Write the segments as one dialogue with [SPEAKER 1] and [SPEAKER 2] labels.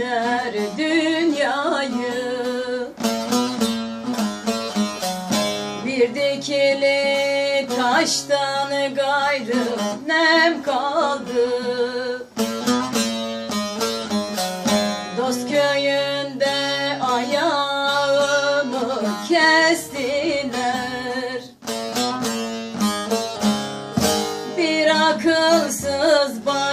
[SPEAKER 1] eylemişler dünyayı. Bir dikili taştan gayrı nem kaldı. Dost köyünde ayağımı kestiler. Bir akılsız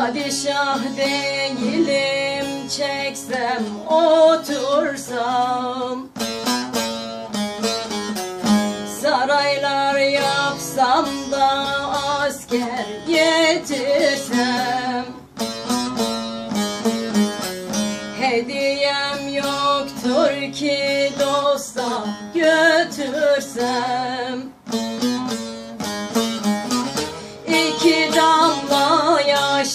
[SPEAKER 1] Padişah değilim çeksem otursam. Saraylar yapsam da asker getirsem Hediyem yoktur ki dosta götürsem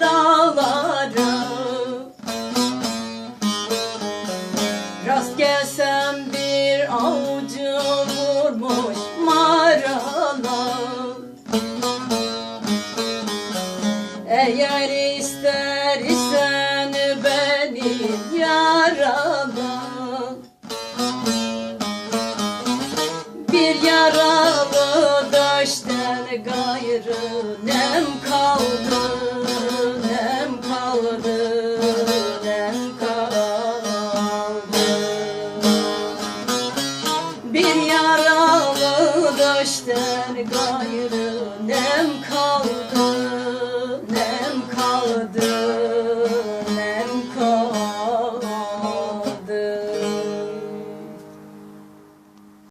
[SPEAKER 1] dağlara. Rast gelsem bir avcı vurmuş marala. Eğer ister ateşten gayrı nem kaldı.